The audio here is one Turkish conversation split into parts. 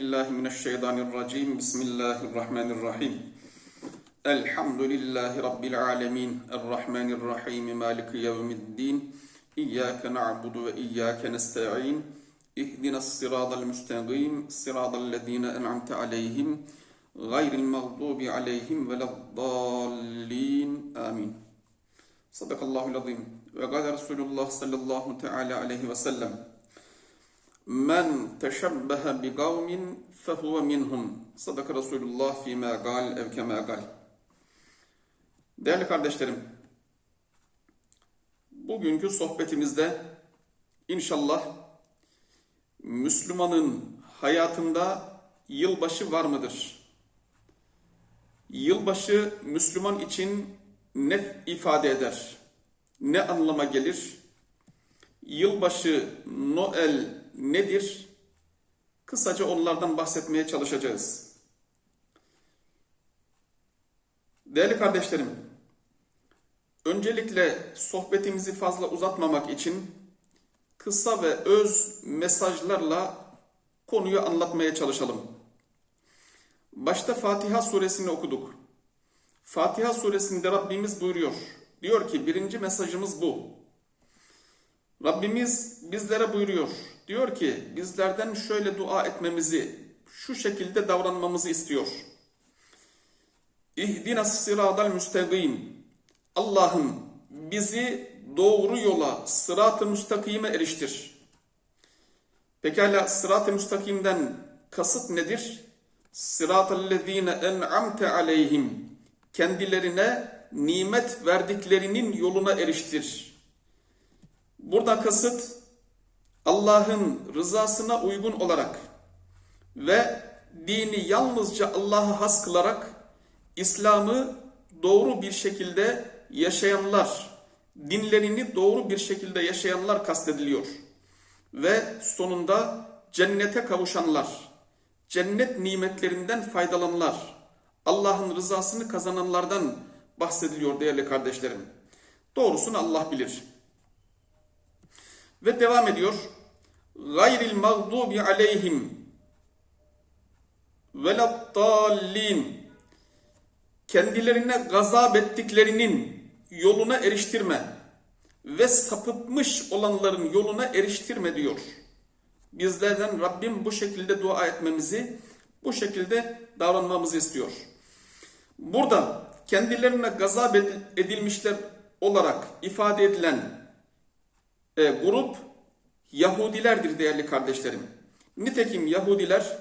بالله من الشيطان الرجيم. بسم الله الرحمن الرحيم. الحمد لله رب العالمين. الرحمن الرحيم. مالك يوم الدين. إياك نعبد وإياك نستعين. اهدنا الصراط المستقيم. صراط الذين أنعمت عليهم. غير المغضوب عليهم ولا الضالين. آمين. صدق الله العظيم. وقال رسول الله صلى الله تعالى عليه وسلم Men teşebbehe bi gavmin fehuve minhum. Sadaka Resulullah fîmâ gal ev kemâ. Değerli kardeşlerim, bugünkü sohbetimizde inşallah Müslümanın hayatında yılbaşı var mıdır? Yılbaşı Müslüman için ne ifade eder? Ne anlama gelir? Yılbaşı, Noel, nedir? Kısaca onlardan bahsetmeye çalışacağız. Değerli kardeşlerim, öncelikle sohbetimizi fazla uzatmamak için kısa ve öz mesajlarla konuyu anlatmaya çalışalım. Başta Fatiha suresini okuduk. Fatiha suresinde Rabbimiz buyuruyor. Diyor ki birinci mesajımız bu. Rabbimiz bizlere buyuruyor. Diyor ki bizlerden şöyle dua etmemizi, şu şekilde davranmamızı istiyor. İhdinas sıradal müstegim. Allah'ım bizi doğru yola, sırat-ı müstakime eriştir. Pekala sırat-ı müstakimden kasıt nedir? Sıratallezine en'amte aleyhim. Kendilerine nimet verdiklerinin yoluna eriştir. Burada kasıt Allah'ın rızasına uygun olarak ve dini yalnızca Allah'a has kılarak İslam'ı doğru bir şekilde yaşayanlar, dinlerini doğru bir şekilde yaşayanlar kastediliyor. Ve sonunda cennete kavuşanlar, cennet nimetlerinden faydalananlar, Allah'ın rızasını kazananlardan bahsediliyor değerli kardeşlerim. Doğrusunu Allah bilir. Ve devam ediyor. Gayril mağdubi aleyhim veladdallin kendilerine gazap ettiklerinin yoluna eriştirme ve sapıtmış olanların yoluna eriştirme diyor. Bizlerden Rabbim bu şekilde dua etmemizi, bu şekilde davranmamızı istiyor. Burada kendilerine gazap edilmişler olarak ifade edilen e, grup Yahudilerdir değerli kardeşlerim. Nitekim Yahudiler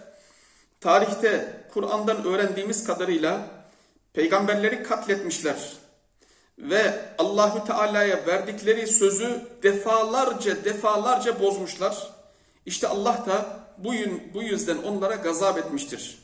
tarihte Kur'an'dan öğrendiğimiz kadarıyla peygamberleri katletmişler ve Allahü Teala'ya verdikleri sözü defalarca defalarca bozmuşlar. İşte Allah da bu, yüzden onlara gazap etmiştir.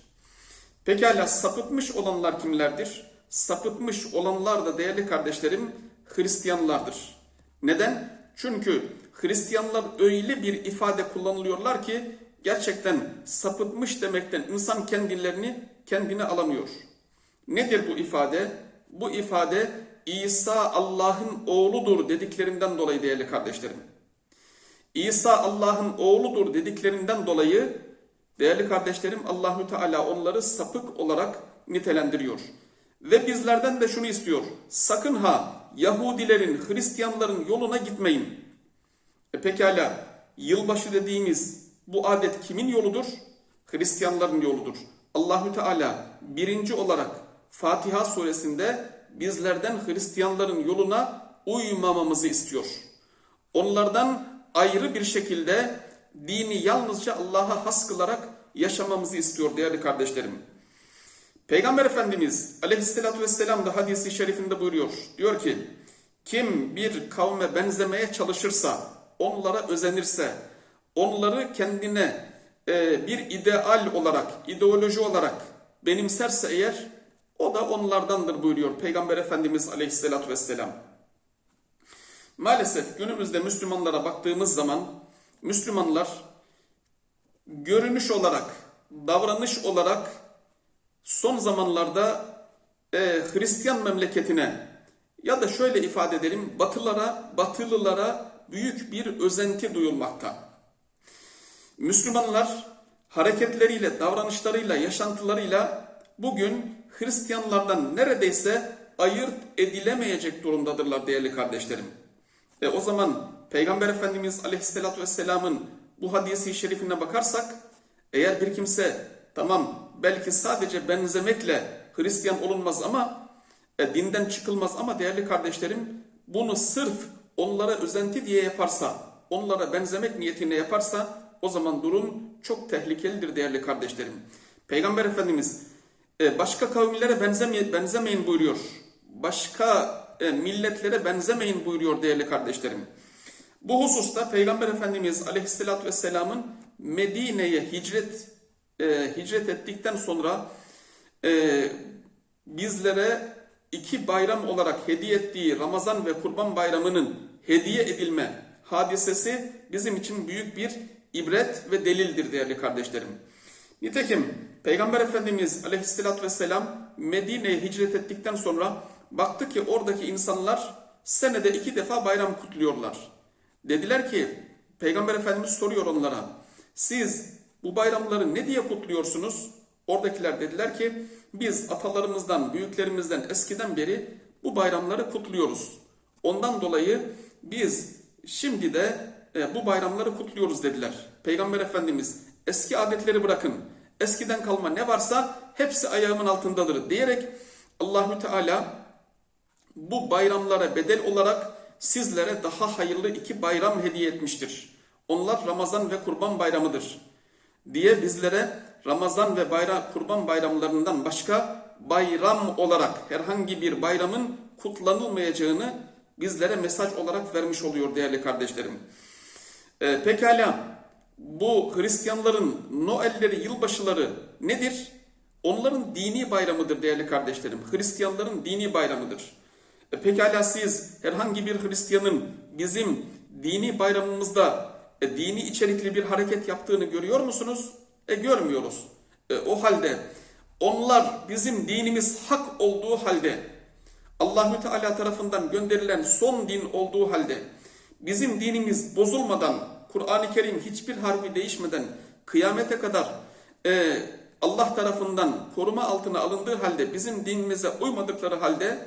Pekala sapıtmış olanlar kimlerdir? Sapıtmış olanlar da değerli kardeşlerim Hristiyanlardır. Neden? Çünkü Hristiyanlar öyle bir ifade kullanılıyorlar ki gerçekten sapıtmış demekten insan kendilerini kendine alamıyor. Nedir bu ifade? Bu ifade İsa Allah'ın oğludur dediklerinden dolayı değerli kardeşlerim. İsa Allah'ın oğludur dediklerinden dolayı değerli kardeşlerim Allahü Teala onları sapık olarak nitelendiriyor. Ve bizlerden de şunu istiyor. Sakın ha Yahudilerin, Hristiyanların yoluna gitmeyin. E pekala yılbaşı dediğimiz bu adet kimin yoludur? Hristiyanların yoludur. Allahü Teala birinci olarak Fatiha suresinde bizlerden Hristiyanların yoluna uymamamızı istiyor. Onlardan ayrı bir şekilde dini yalnızca Allah'a has kılarak yaşamamızı istiyor değerli kardeşlerim. Peygamber Efendimiz aleyhissalatü vesselam da hadisi şerifinde buyuruyor. Diyor ki kim bir kavme benzemeye çalışırsa, onlara özenirse, onları kendine e, bir ideal olarak, ideoloji olarak benimserse eğer o da onlardandır buyuruyor Peygamber Efendimiz aleyhissalatü vesselam. Maalesef günümüzde Müslümanlara baktığımız zaman Müslümanlar görünüş olarak, davranış olarak son zamanlarda e, Hristiyan memleketine ya da şöyle ifade edelim batılara, batılılara büyük bir özenti duyulmakta. Müslümanlar hareketleriyle, davranışlarıyla, yaşantılarıyla bugün Hristiyanlardan neredeyse ayırt edilemeyecek durumdadırlar değerli kardeşlerim. E o zaman Peygamber Efendimiz Aleyhisselatü Vesselam'ın bu hadisi şerifine bakarsak eğer bir kimse tamam belki sadece benzemekle Hristiyan olunmaz ama e, dinden çıkılmaz ama değerli kardeşlerim bunu sırf onlara özenti diye yaparsa, onlara benzemek niyetine yaparsa o zaman durum çok tehlikelidir değerli kardeşlerim. Peygamber Efendimiz e, başka kavimlere benzemeyin, benzemeyin buyuruyor. Başka e, milletlere benzemeyin buyuruyor değerli kardeşlerim. Bu hususta Peygamber Efendimiz Aleyhisselatü Vesselam'ın Medine'ye hicret e, hicret ettikten sonra bizlere iki bayram olarak hediye ettiği Ramazan ve Kurban Bayramı'nın hediye edilme hadisesi bizim için büyük bir ibret ve delildir değerli kardeşlerim. Nitekim Peygamber Efendimiz Aleyhisselatü Vesselam Medine'ye hicret ettikten sonra baktı ki oradaki insanlar senede iki defa bayram kutluyorlar. Dediler ki Peygamber Efendimiz soruyor onlara siz bu bayramları ne diye kutluyorsunuz? Oradakiler dediler ki biz atalarımızdan, büyüklerimizden eskiden beri bu bayramları kutluyoruz. Ondan dolayı biz şimdi de e, bu bayramları kutluyoruz dediler. Peygamber Efendimiz eski adetleri bırakın. Eskiden kalma ne varsa hepsi ayağımın altındadır diyerek Allahü Teala bu bayramlara bedel olarak sizlere daha hayırlı iki bayram hediye etmiştir. Onlar Ramazan ve Kurban Bayramıdır diye bizlere Ramazan ve bayram, Kurban bayramlarından başka bayram olarak herhangi bir bayramın kutlanılmayacağını bizlere mesaj olarak vermiş oluyor değerli kardeşlerim. Ee, pekala bu Hristiyanların Noelleri, yılbaşıları nedir? Onların dini bayramıdır değerli kardeşlerim. Hristiyanların dini bayramıdır. E, pekala siz herhangi bir Hristiyanın bizim dini bayramımızda e, dini içerikli bir hareket yaptığını görüyor musunuz? E görmüyoruz. E, o halde onlar bizim dinimiz hak olduğu halde Allahü Teala tarafından gönderilen son din olduğu halde bizim dinimiz bozulmadan Kur'an-ı Kerim hiçbir harfi değişmeden kıyamete kadar e, Allah tarafından koruma altına alındığı halde bizim dinimize uymadıkları halde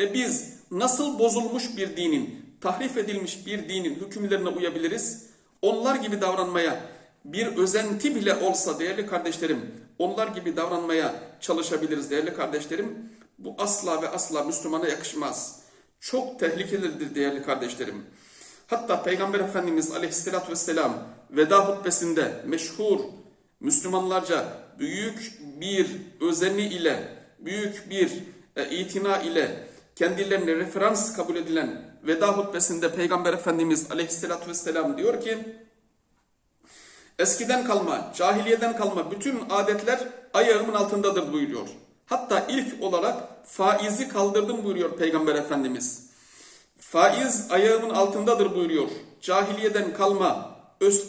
e biz nasıl bozulmuş bir dinin, tahrif edilmiş bir dinin hükümlerine uyabiliriz? Onlar gibi davranmaya bir özenti bile olsa değerli kardeşlerim, onlar gibi davranmaya çalışabiliriz değerli kardeşlerim. Bu asla ve asla Müslümana yakışmaz. Çok tehlikelidir değerli kardeşlerim. Hatta Peygamber Efendimiz Aleyhisselatü Vesselam veda hutbesinde meşhur Müslümanlarca büyük bir özeni ile, büyük bir e, itina ile kendilerine referans kabul edilen veda hutbesinde Peygamber Efendimiz Aleyhisselatü Vesselam diyor ki Eskiden kalma, cahiliyeden kalma bütün adetler ayağımın altındadır buyuruyor. Hatta ilk olarak faizi kaldırdım buyuruyor Peygamber Efendimiz. Faiz ayağımın altındadır buyuruyor. Cahiliyeden kalma,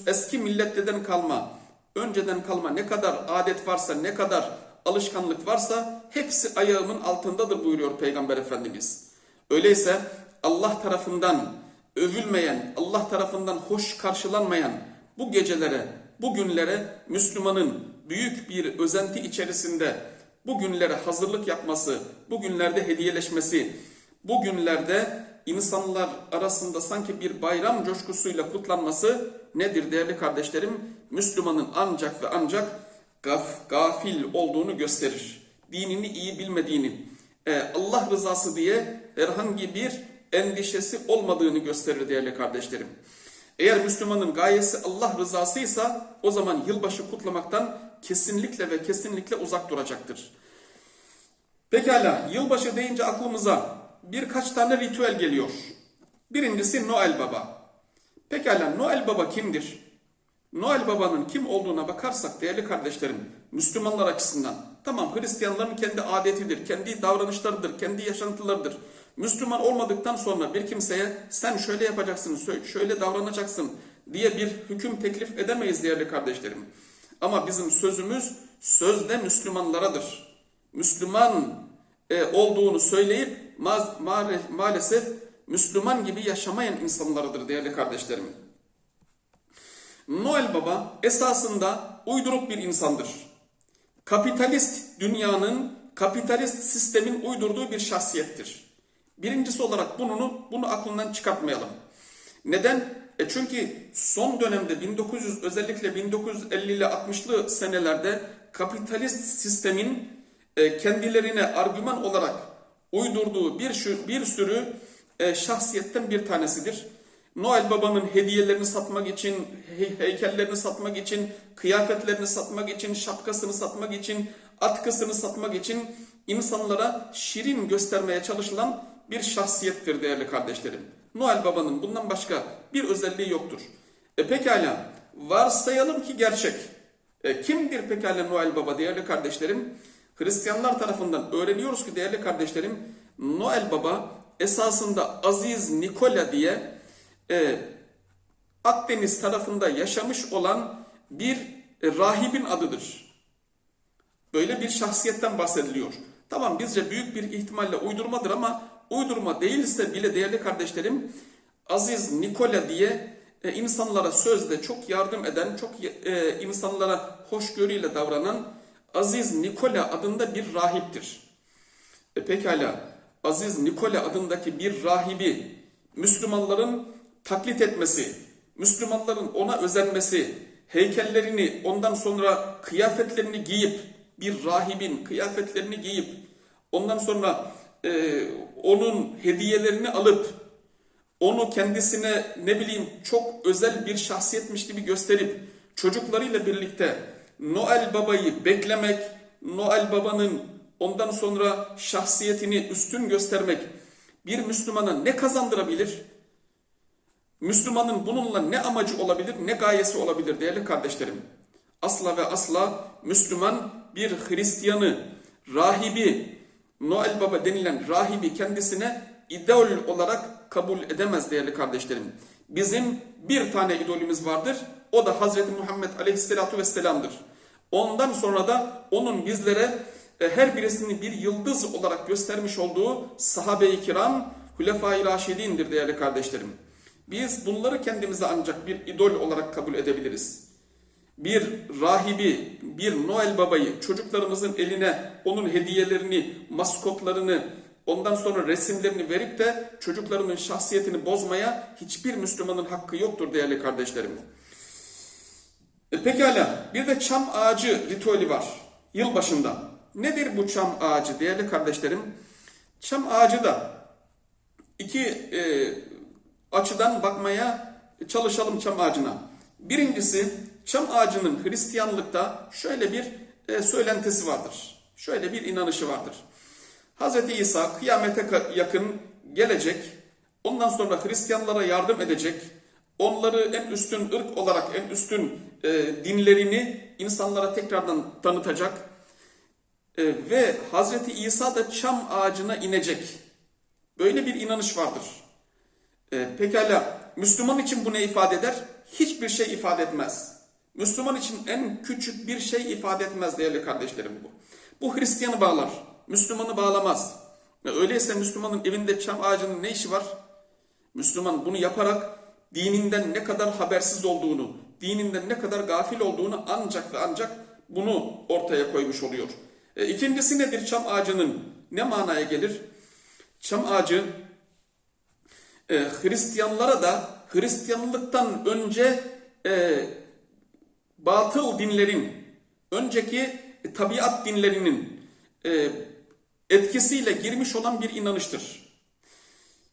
eski milletleden kalma, önceden kalma ne kadar adet varsa, ne kadar alışkanlık varsa hepsi ayağımın altındadır buyuruyor Peygamber Efendimiz. Öyleyse Allah tarafından övülmeyen, Allah tarafından hoş karşılanmayan bu gecelere, bu günlere Müslümanın büyük bir özenti içerisinde bu günlere hazırlık yapması, bu günlerde hediyeleşmesi, bu günlerde insanlar arasında sanki bir bayram coşkusuyla kutlanması nedir değerli kardeşlerim? Müslümanın ancak ve ancak gaf, gafil olduğunu gösterir. Dinini iyi bilmediğini, e, Allah rızası diye herhangi bir endişesi olmadığını gösterir değerli kardeşlerim. Eğer Müslümanın gayesi Allah rızasıysa o zaman yılbaşı kutlamaktan kesinlikle ve kesinlikle uzak duracaktır. Pekala yılbaşı deyince aklımıza birkaç tane ritüel geliyor. Birincisi Noel Baba. Pekala Noel Baba kimdir? Noel Baba'nın kim olduğuna bakarsak değerli kardeşlerim, Müslümanlar açısından tamam Hristiyanların kendi adetidir, kendi davranışlarıdır, kendi yaşantılarıdır. Müslüman olmadıktan sonra bir kimseye sen şöyle yapacaksın, şöyle davranacaksın diye bir hüküm teklif edemeyiz değerli kardeşlerim. Ama bizim sözümüz sözde Müslümanlaradır. Müslüman e, olduğunu söyleyip ma ma maalesef Müslüman gibi yaşamayan insanlarıdır değerli kardeşlerim. Noel Baba esasında uyduruk bir insandır. Kapitalist dünyanın, kapitalist sistemin uydurduğu bir şahsiyettir. Birincisi olarak bunu, bunu aklından çıkartmayalım. Neden? E çünkü son dönemde 1900 özellikle 1950'li 60'lı senelerde kapitalist sistemin e, kendilerine argüman olarak uydurduğu bir, şu, bir sürü e, şahsiyetten bir tanesidir. Noel Baba'nın hediyelerini satmak için, he- heykellerini satmak için, kıyafetlerini satmak için, şapkasını satmak için, atkısını satmak için insanlara şirin göstermeye çalışılan bir şahsiyettir değerli kardeşlerim. Noel Baba'nın bundan başka bir özelliği yoktur. E pekala, varsayalım ki gerçek. E, kimdir pekala Noel Baba değerli kardeşlerim? Hristiyanlar tarafından öğreniyoruz ki değerli kardeşlerim, Noel Baba esasında Aziz Nikola diye e, Akdeniz tarafında yaşamış olan bir e, rahibin adıdır. Böyle bir şahsiyetten bahsediliyor. Tamam bizce büyük bir ihtimalle uydurmadır ama uydurma değilse bile değerli kardeşlerim Aziz Nikola diye e, insanlara sözde çok yardım eden, çok e, insanlara hoşgörüyle davranan Aziz Nikola adında bir rahiptir. E pekala Aziz Nikola adındaki bir rahibi Müslümanların taklit etmesi, Müslümanların ona özenmesi, heykellerini ondan sonra kıyafetlerini giyip bir rahibin kıyafetlerini giyip ondan sonra e, onun hediyelerini alıp onu kendisine ne bileyim çok özel bir şahsiyetmiş gibi gösterip çocuklarıyla birlikte Noel Baba'yı beklemek, Noel Baba'nın ondan sonra şahsiyetini üstün göstermek bir Müslümana ne kazandırabilir? Müslümanın bununla ne amacı olabilir, ne gayesi olabilir değerli kardeşlerim? Asla ve asla Müslüman bir Hristiyanı, rahibi, Noel Baba denilen rahibi kendisine idol olarak kabul edemez değerli kardeşlerim. Bizim bir tane idolümüz vardır. O da Hazreti Muhammed Aleyhisselatu Vesselam'dır. Ondan sonra da onun bizlere e, her birisini bir yıldız olarak göstermiş olduğu sahabe-i kiram, Hulefai Raşidin'dir değerli kardeşlerim. Biz bunları kendimize ancak bir idol olarak kabul edebiliriz. Bir rahibi, bir Noel babayı çocuklarımızın eline onun hediyelerini, maskotlarını, ondan sonra resimlerini verip de çocuklarımın şahsiyetini bozmaya hiçbir Müslümanın hakkı yoktur değerli kardeşlerim. E pekala bir de çam ağacı ritüeli var yılbaşında. Nedir bu çam ağacı değerli kardeşlerim? Çam ağacı da iki e, açıdan bakmaya çalışalım çam ağacına. Birincisi çam ağacının Hristiyanlıkta şöyle bir e, söylentisi vardır. Şöyle bir inanışı vardır. Hz. İsa kıyamete yakın gelecek, ondan sonra Hristiyanlara yardım edecek, onları en üstün ırk olarak en üstün e, dinlerini insanlara tekrardan tanıtacak e, ve Hz. İsa da çam ağacına inecek. Böyle bir inanış vardır. E, pekala Müslüman için bu ne ifade eder? Hiçbir şey ifade etmez. Müslüman için en küçük bir şey ifade etmez değerli kardeşlerim bu. Bu Hristiyanı bağlar. Müslümanı bağlamaz. E, öyleyse Müslümanın evinde çam ağacının ne işi var? Müslüman bunu yaparak dininden ne kadar habersiz olduğunu, dininden ne kadar gafil olduğunu ancak ve ancak bunu ortaya koymuş oluyor. E, ikincisi nedir çam ağacının? Ne manaya gelir? Çam ağacı e, Hristiyanlara da Hristiyanlıktan önce e, batıl dinlerin, önceki tabiat dinlerinin e, etkisiyle girmiş olan bir inanıştır.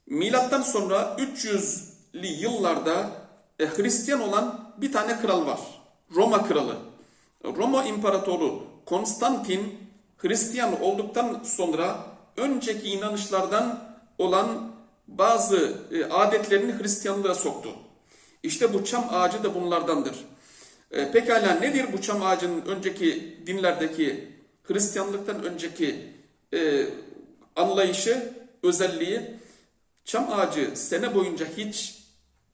Milattan sonra 300'li yıllarda e, Hristiyan olan bir tane kral var. Roma kralı. Roma İmparatoru Konstantin Hristiyan olduktan sonra önceki inanışlardan olan bazı e, adetlerini Hristiyanlığa soktu. İşte bu çam ağacı da bunlardandır. E, pekala nedir bu çam ağacının önceki dinlerdeki Hristiyanlıktan önceki e, anlayışı, özelliği? Çam ağacı sene boyunca hiç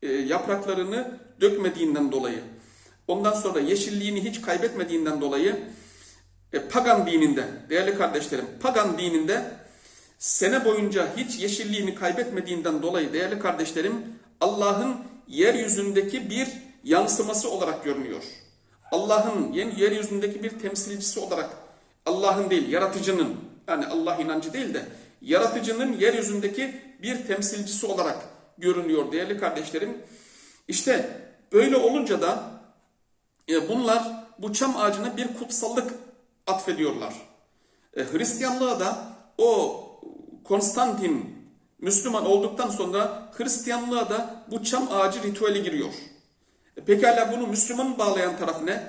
e, yapraklarını dökmediğinden dolayı, ondan sonra yeşilliğini hiç kaybetmediğinden dolayı pagan dininde, değerli kardeşlerim, pagan dininde sene boyunca hiç yeşilliğini kaybetmediğinden dolayı değerli kardeşlerim Allah'ın yeryüzündeki bir yansıması olarak görünüyor. Allah'ın yeryüzündeki bir temsilcisi olarak Allah'ın değil yaratıcının yani Allah inancı değil de yaratıcının yeryüzündeki bir temsilcisi olarak görünüyor değerli kardeşlerim. İşte böyle olunca da e, bunlar bu çam ağacına bir kutsallık atfediyorlar. E, Hristiyanlığa da o Konstantin Müslüman olduktan sonra Hristiyanlığa da bu çam ağacı ritüeli giriyor. E, pekala bunu Müslümanı bağlayan taraf ne?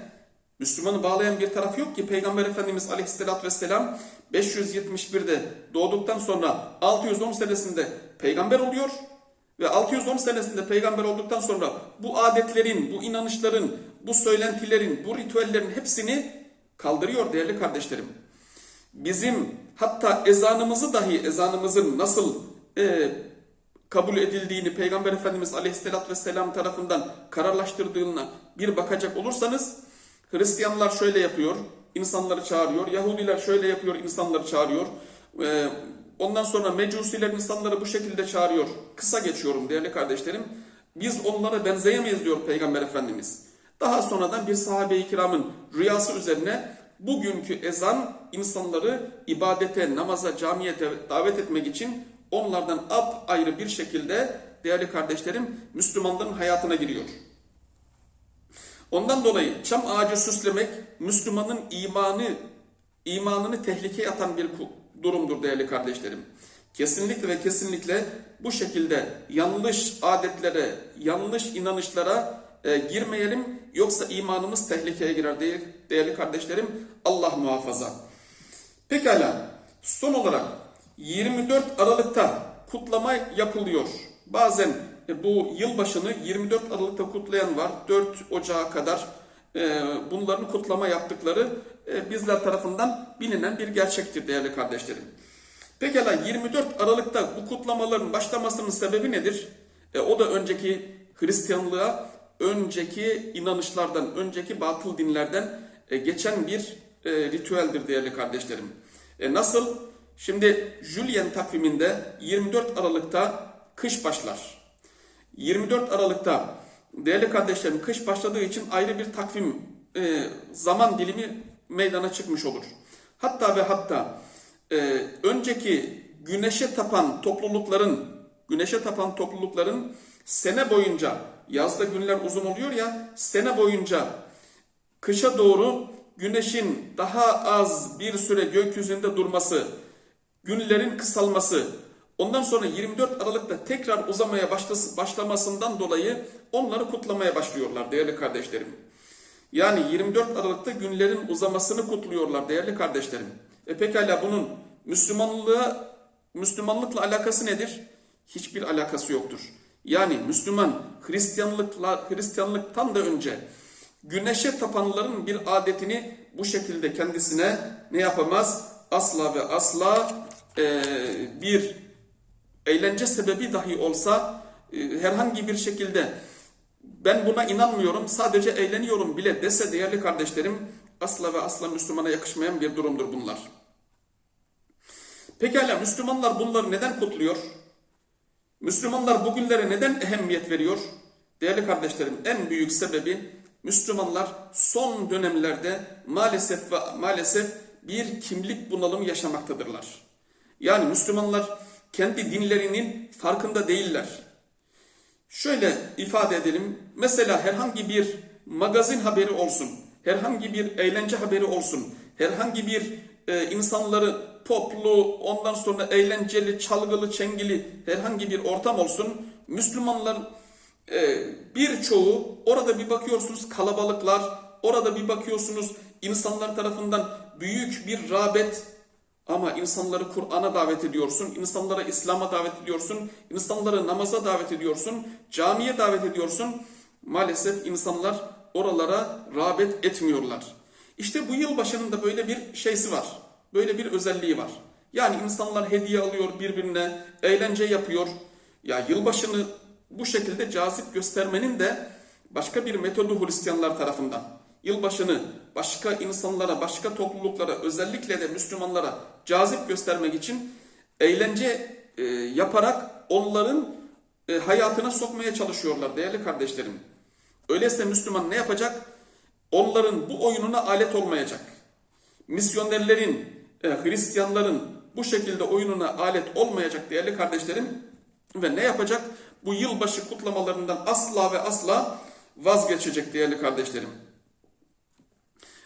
Müslümanı bağlayan bir taraf yok ki Peygamber Efendimiz Aleyhisselatü Vesselam 571'de doğduktan sonra 610 senesinde peygamber oluyor ve 610 senesinde peygamber olduktan sonra bu adetlerin, bu inanışların, bu söylentilerin, bu ritüellerin hepsini kaldırıyor değerli kardeşlerim. Bizim hatta ezanımızı dahi ezanımızın nasıl e, kabul edildiğini Peygamber Efendimiz Aleyhisselatü Vesselam tarafından kararlaştırdığına bir bakacak olursanız Hristiyanlar şöyle yapıyor, insanları çağırıyor. Yahudiler şöyle yapıyor, insanları çağırıyor. Ee, ondan sonra Mecusiler insanları bu şekilde çağırıyor. Kısa geçiyorum değerli kardeşlerim. Biz onlara benzeyemeyiz diyor Peygamber Efendimiz. Daha sonradan bir sahabe-i kiramın rüyası üzerine bugünkü ezan insanları ibadete, namaza, camiye davet etmek için onlardan ap ayrı bir şekilde değerli kardeşlerim Müslümanların hayatına giriyor. Ondan dolayı çam ağacı süslemek Müslümanın imanı imanını tehlikeye atan bir durumdur değerli kardeşlerim. Kesinlikle ve kesinlikle bu şekilde yanlış adetlere, yanlış inanışlara e, girmeyelim yoksa imanımız tehlikeye girer değil, değerli kardeşlerim. Allah muhafaza. Pekala son olarak 24 Aralık'ta kutlama yapılıyor. Bazen e, bu yılbaşını 24 Aralık'ta kutlayan var. 4 Ocağı kadar e, bunların kutlama yaptıkları e, bizler tarafından bilinen bir gerçektir değerli kardeşlerim. Pekala 24 Aralık'ta bu kutlamaların başlamasının sebebi nedir? E, o da önceki Hristiyanlığa, önceki inanışlardan, önceki batıl dinlerden e, geçen bir e, ritüeldir değerli kardeşlerim. E, nasıl? Şimdi Julian takviminde 24 Aralık'ta kış başlar. 24 Aralık'ta değerli kardeşlerim kış başladığı için ayrı bir takvim zaman dilimi meydana çıkmış olur. Hatta ve hatta önceki güneşe tapan toplulukların güneşe tapan toplulukların sene boyunca yazda günler uzun oluyor ya sene boyunca kışa doğru güneşin daha az bir süre gökyüzünde durması, günlerin kısalması, ondan sonra 24 Aralık'ta tekrar uzamaya başlamasından dolayı onları kutlamaya başlıyorlar değerli kardeşlerim. Yani 24 Aralık'ta günlerin uzamasını kutluyorlar değerli kardeşlerim. E pekala bunun Müslümanlığa, Müslümanlıkla alakası nedir? Hiçbir alakası yoktur. Yani Müslüman Hristiyanlıkla Hristiyanlıktan da önce güneşe tapanların bir adetini bu şekilde kendisine ne yapamaz? Asla ve asla e, bir eğlence sebebi dahi olsa e, herhangi bir şekilde ben buna inanmıyorum sadece eğleniyorum bile dese değerli kardeşlerim asla ve asla Müslümana yakışmayan bir durumdur bunlar. Pekala Müslümanlar bunları neden kutluyor? Müslümanlar bugünlere neden ehemmiyet veriyor? Değerli kardeşlerim en büyük sebebi Müslümanlar son dönemlerde maalesef ve maalesef bir kimlik bunalımı yaşamaktadırlar. Yani Müslümanlar kendi dinlerinin farkında değiller. Şöyle ifade edelim. Mesela herhangi bir magazin haberi olsun, herhangi bir eğlence haberi olsun, herhangi bir e, insanları poplu, ondan sonra eğlenceli, çalgılı, çengili herhangi bir ortam olsun. Müslümanlar e, birçoğu orada bir bakıyorsunuz kalabalıklar, orada bir bakıyorsunuz insanlar tarafından büyük bir rağbet ama insanları Kur'an'a davet ediyorsun, insanlara İslam'a davet ediyorsun, insanları namaza davet ediyorsun, camiye davet ediyorsun. Maalesef insanlar oralara rağbet etmiyorlar. İşte bu yıl başının böyle bir şeysi var. Böyle bir özelliği var. Yani insanlar hediye alıyor birbirine, eğlence yapıyor. Ya yılbaşını bu şekilde cazip göstermenin de başka bir metodu Hristiyanlar tarafından. Yılbaşını başka insanlara, başka topluluklara, özellikle de Müslümanlara cazip göstermek için eğlence e, yaparak onların e, hayatına sokmaya çalışıyorlar değerli kardeşlerim. Öyleyse Müslüman ne yapacak? onların bu oyununa alet olmayacak. Misyonerlerin, e, Hristiyanların bu şekilde oyununa alet olmayacak değerli kardeşlerim. Ve ne yapacak? Bu yılbaşı kutlamalarından asla ve asla vazgeçecek değerli kardeşlerim.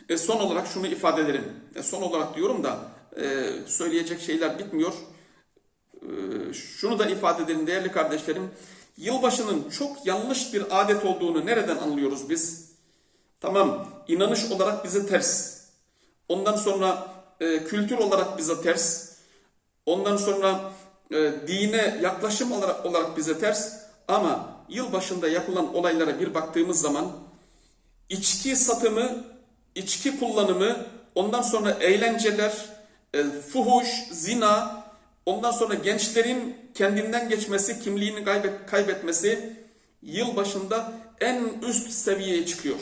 E, son olarak şunu ifade ederim. E, son olarak diyorum da e, söyleyecek şeyler bitmiyor. E, şunu da ifade edelim değerli kardeşlerim. Yılbaşının çok yanlış bir adet olduğunu nereden anlıyoruz biz? Tamam, inanış olarak bize ters. Ondan sonra e, kültür olarak bize ters. Ondan sonra e, dine yaklaşım olarak, olarak bize ters. Ama yılbaşında yapılan olaylara bir baktığımız zaman içki satımı, içki kullanımı, ondan sonra eğlenceler, e, fuhuş, zina, ondan sonra gençlerin kendinden geçmesi, kimliğini kaybet, kaybetmesi yılbaşında en üst seviyeye çıkıyor.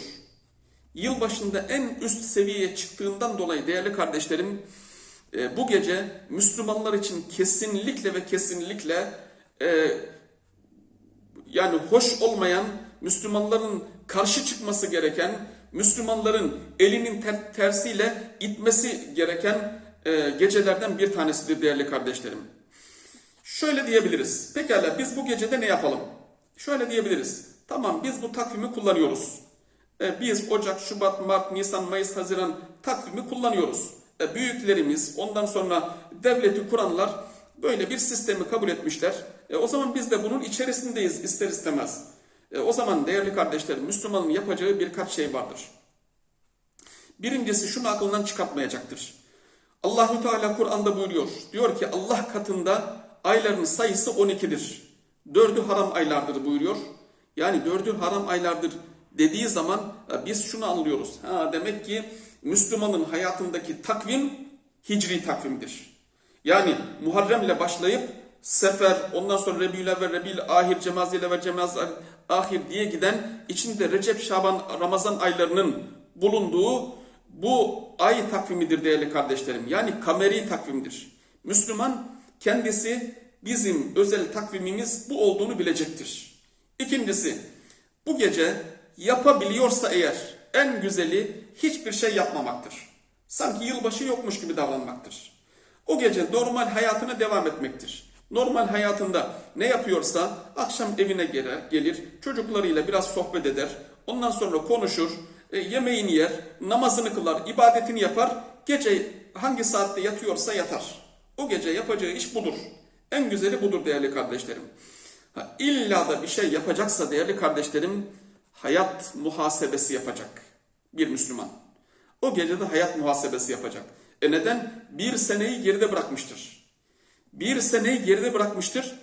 Yılbaşında en üst seviyeye çıktığından dolayı değerli kardeşlerim e, bu gece Müslümanlar için kesinlikle ve kesinlikle e, yani hoş olmayan Müslümanların karşı çıkması gereken Müslümanların elinin ter- tersiyle itmesi gereken e, gecelerden bir tanesidir değerli kardeşlerim. Şöyle diyebiliriz. Pekala biz bu gecede ne yapalım? Şöyle diyebiliriz. Tamam biz bu takvimi kullanıyoruz. E, biz Ocak, Şubat, Mart, Nisan, Mayıs, Haziran takvimi kullanıyoruz. E, büyüklerimiz, ondan sonra devleti kuranlar böyle bir sistemi kabul etmişler. E, o zaman biz de bunun içerisindeyiz ister istemez. E, o zaman değerli kardeşlerim Müslümanın yapacağı birkaç şey vardır. Birincisi şunu aklından çıkartmayacaktır. Allahu Teala Kur'an'da buyuruyor. Diyor ki Allah katında ayların sayısı 12'dir. Dördü haram aylardır buyuruyor. Yani dördü haram aylardır dediği zaman e, biz şunu anlıyoruz. Ha, demek ki Müslümanın hayatındaki takvim hicri takvimdir. Yani Muharrem'le başlayıp Sefer, ondan sonra Rebi'yle ve Rebi'l ahir, Cemazile ve Cemaz ahir diye giden içinde Recep, Şaban, Ramazan aylarının bulunduğu bu ay takvimidir değerli kardeşlerim. Yani kameri takvimdir. Müslüman kendisi bizim özel takvimimiz bu olduğunu bilecektir. İkincisi bu gece yapabiliyorsa eğer en güzeli hiçbir şey yapmamaktır. Sanki yılbaşı yokmuş gibi davranmaktır. O gece normal hayatına devam etmektir. Normal hayatında ne yapıyorsa akşam evine gelir, çocuklarıyla biraz sohbet eder, ondan sonra konuşur, e, yemeğini yer, namazını kılar, ibadetini yapar, gece hangi saatte yatıyorsa yatar. O gece yapacağı iş budur. En güzeli budur değerli kardeşlerim. Ha, illa da bir şey yapacaksa değerli kardeşlerim, hayat muhasebesi yapacak bir Müslüman. O gece de hayat muhasebesi yapacak. E neden? Bir seneyi geride bırakmıştır. Bir seneyi geride bırakmıştır.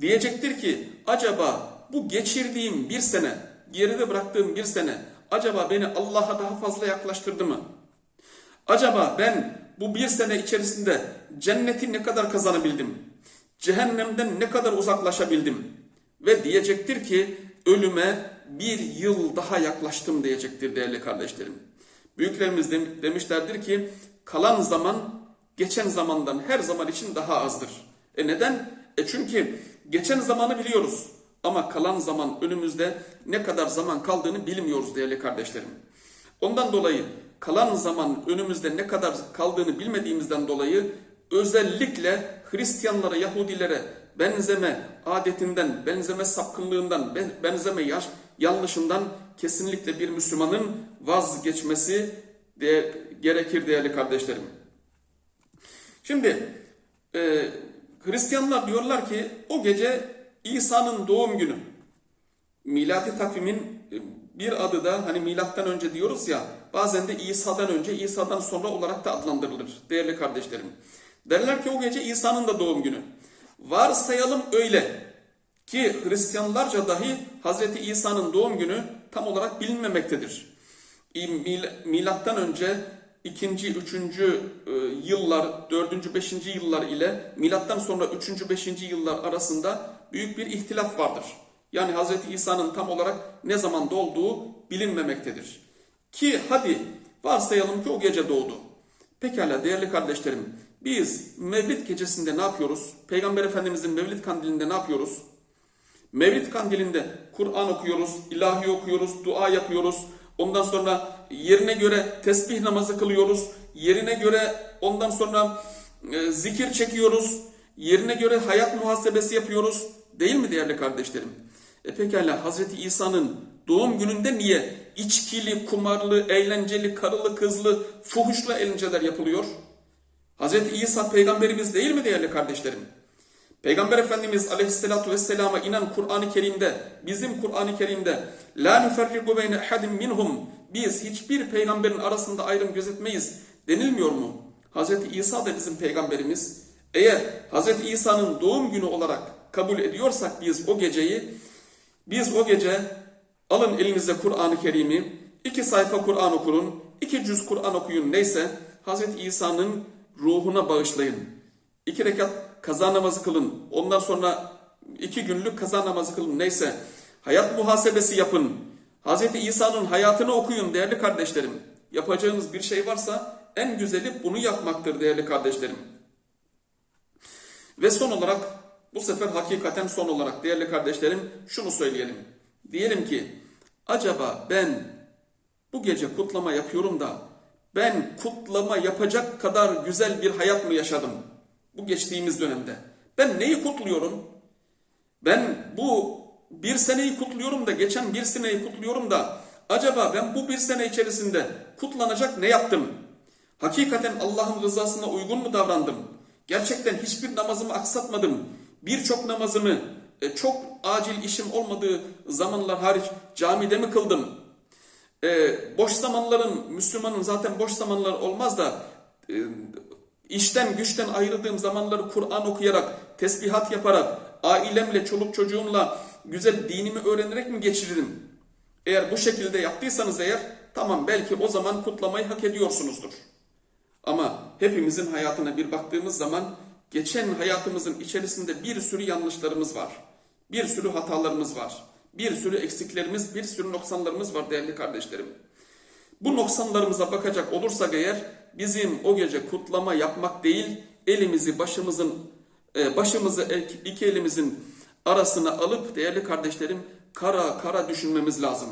Diyecektir ki acaba bu geçirdiğim bir sene, geride bıraktığım bir sene acaba beni Allah'a daha fazla yaklaştırdı mı? Acaba ben bu bir sene içerisinde cenneti ne kadar kazanabildim? Cehennemden ne kadar uzaklaşabildim? Ve diyecektir ki ölüme bir yıl daha yaklaştım diyecektir değerli kardeşlerim. Büyüklerimiz demişlerdir ki kalan zaman geçen zamandan her zaman için daha azdır. E neden? E çünkü geçen zamanı biliyoruz ama kalan zaman önümüzde ne kadar zaman kaldığını bilmiyoruz değerli kardeşlerim. Ondan dolayı kalan zaman önümüzde ne kadar kaldığını bilmediğimizden dolayı özellikle Hristiyanlara, Yahudilere benzeme adetinden, benzeme sapkınlığından, benzeme yaş, yanlışından kesinlikle bir Müslümanın vazgeçmesi de, gerekir değerli kardeşlerim. Şimdi e, Hristiyanlar diyorlar ki o gece İsa'nın doğum günü. Miladi takvimin e, bir adı da hani milattan önce diyoruz ya bazen de İsa'dan önce İsa'dan sonra olarak da adlandırılır değerli kardeşlerim. Derler ki o gece İsa'nın da doğum günü. Varsayalım öyle ki Hristiyanlarca dahi Hazreti İsa'nın doğum günü tam olarak bilinmemektedir. Milattan önce ikinci, üçüncü e, yıllar, dördüncü, beşinci yıllar ile milattan sonra üçüncü, beşinci yıllar arasında büyük bir ihtilaf vardır. Yani Hazreti İsa'nın tam olarak ne zaman doğduğu bilinmemektedir. Ki hadi varsayalım ki o gece doğdu. Pekala değerli kardeşlerim, biz Mevlid gecesinde ne yapıyoruz? Peygamber Efendimizin Mevlid kandilinde ne yapıyoruz? Mevlid kandilinde Kur'an okuyoruz, ilahi okuyoruz, dua yapıyoruz. Ondan sonra yerine göre tesbih namazı kılıyoruz. Yerine göre ondan sonra e, zikir çekiyoruz. Yerine göre hayat muhasebesi yapıyoruz. Değil mi değerli kardeşlerim? E pekala Hazreti İsa'nın doğum gününde niye içkili, kumarlı, eğlenceli, karılı, kızlı, fuhuşlu eğlenceler yapılıyor? Hazreti İsa peygamberimiz değil mi değerli kardeşlerim? Peygamber Efendimiz Aleyhisselatü Vesselam'a inen Kur'an-ı Kerim'de, bizim Kur'an-ı Kerim'de la nuferriku beyne ehadim minhum biz hiçbir peygamberin arasında ayrım gözetmeyiz denilmiyor mu? Hazreti İsa da bizim peygamberimiz. Eğer Hazreti İsa'nın doğum günü olarak kabul ediyorsak biz o geceyi, biz o gece alın elinize Kur'an-ı Kerim'i, iki sayfa Kur'an okurun, iki cüz Kur'an okuyun neyse Hazreti İsa'nın ruhuna bağışlayın. İki rekat kaza namazı kılın. Ondan sonra iki günlük kaza namazı kılın. Neyse hayat muhasebesi yapın. Hz. İsa'nın hayatını okuyun değerli kardeşlerim. Yapacağınız bir şey varsa en güzeli bunu yapmaktır değerli kardeşlerim. Ve son olarak bu sefer hakikaten son olarak değerli kardeşlerim şunu söyleyelim. Diyelim ki acaba ben bu gece kutlama yapıyorum da ben kutlama yapacak kadar güzel bir hayat mı yaşadım bu geçtiğimiz dönemde? Ben neyi kutluyorum? Ben bu bir seneyi kutluyorum da geçen bir seneyi kutluyorum da acaba ben bu bir sene içerisinde kutlanacak ne yaptım? Hakikaten Allah'ın rızasına uygun mu davrandım? Gerçekten hiçbir namazımı aksatmadım. Birçok namazımı e, çok acil işim olmadığı zamanlar hariç camide mi kıldım? E, boş zamanların, Müslümanın zaten boş zamanlar olmaz da e, işten güçten ayrıldığım zamanları Kur'an okuyarak, tesbihat yaparak, ailemle, çoluk çocuğumla güzel dinimi öğrenerek mi geçiririm? Eğer bu şekilde yaptıysanız eğer tamam belki o zaman kutlamayı hak ediyorsunuzdur. Ama hepimizin hayatına bir baktığımız zaman geçen hayatımızın içerisinde bir sürü yanlışlarımız var. Bir sürü hatalarımız var. Bir sürü eksiklerimiz, bir sürü noksanlarımız var değerli kardeşlerim. Bu noksanlarımıza bakacak olursak eğer bizim o gece kutlama yapmak değil, elimizi başımızın e, başımızı iki elimizin arasına alıp değerli kardeşlerim kara kara düşünmemiz lazım.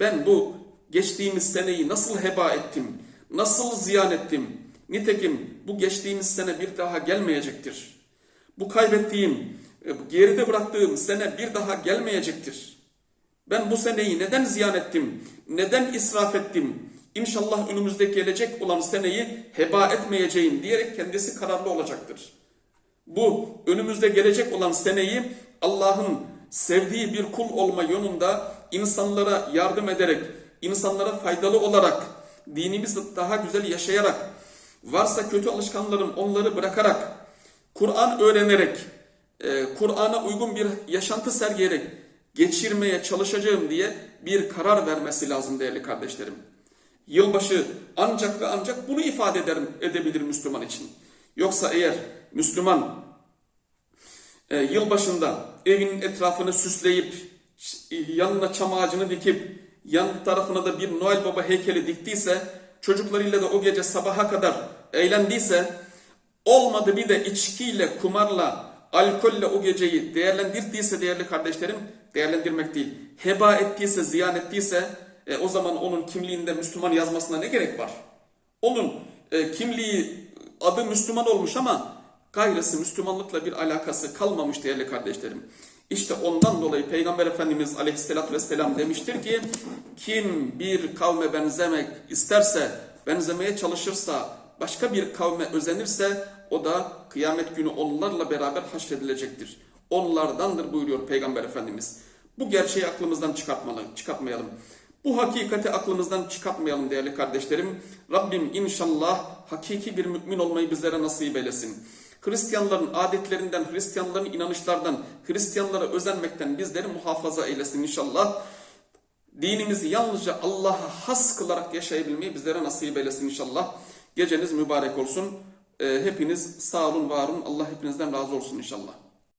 Ben bu geçtiğimiz seneyi nasıl heba ettim? Nasıl ziyan ettim? Nitekim bu geçtiğimiz sene bir daha gelmeyecektir. Bu kaybettiğim, e, geride bıraktığım sene bir daha gelmeyecektir. Ben bu seneyi neden ziyan ettim? Neden israf ettim? İnşallah önümüzde gelecek olan seneyi heba etmeyeceğim diyerek kendisi kararlı olacaktır. Bu önümüzde gelecek olan seneyi Allah'ın sevdiği bir kul olma yolunda insanlara yardım ederek, insanlara faydalı olarak, dinimizi daha güzel yaşayarak, varsa kötü alışkanlarım onları bırakarak, Kur'an öğrenerek, e, Kur'an'a uygun bir yaşantı sergileyerek geçirmeye çalışacağım diye bir karar vermesi lazım değerli kardeşlerim. Yılbaşı ancak ve ancak bunu ifade eder, edebilir Müslüman için. Yoksa eğer Müslüman e, yılbaşında evinin etrafını süsleyip yanına çam ağacını dikip yan tarafına da bir Noel Baba heykeli diktiyse çocuklarıyla da o gece sabaha kadar eğlendiyse olmadı bir de içkiyle, kumarla, alkolle o geceyi değerlendirdiyse değerli kardeşlerim değerlendirmek değil. Heba ettiyse, ziyan ettiyse e, o zaman onun kimliğinde Müslüman yazmasına ne gerek var? Onun e, kimliği adı Müslüman olmuş ama gayrısı Müslümanlıkla bir alakası kalmamış değerli kardeşlerim. İşte ondan dolayı Peygamber Efendimiz Aleyhisselatü Vesselam demiştir ki kim bir kavme benzemek isterse, benzemeye çalışırsa, başka bir kavme özenirse o da kıyamet günü onlarla beraber haşredilecektir. Onlardandır buyuruyor Peygamber Efendimiz. Bu gerçeği aklımızdan çıkartmalı, çıkartmayalım. Bu hakikati aklımızdan çıkartmayalım değerli kardeşlerim. Rabbim inşallah hakiki bir mümin olmayı bizlere nasip eylesin. Hristiyanların adetlerinden, Hristiyanların inanışlardan, Hristiyanlara özenmekten bizleri muhafaza eylesin inşallah. Dinimizi yalnızca Allah'a has kılarak yaşayabilmeyi bizlere nasip eylesin inşallah. Geceniz mübarek olsun. Hepiniz sağ olun, var olun. Allah hepinizden razı olsun inşallah.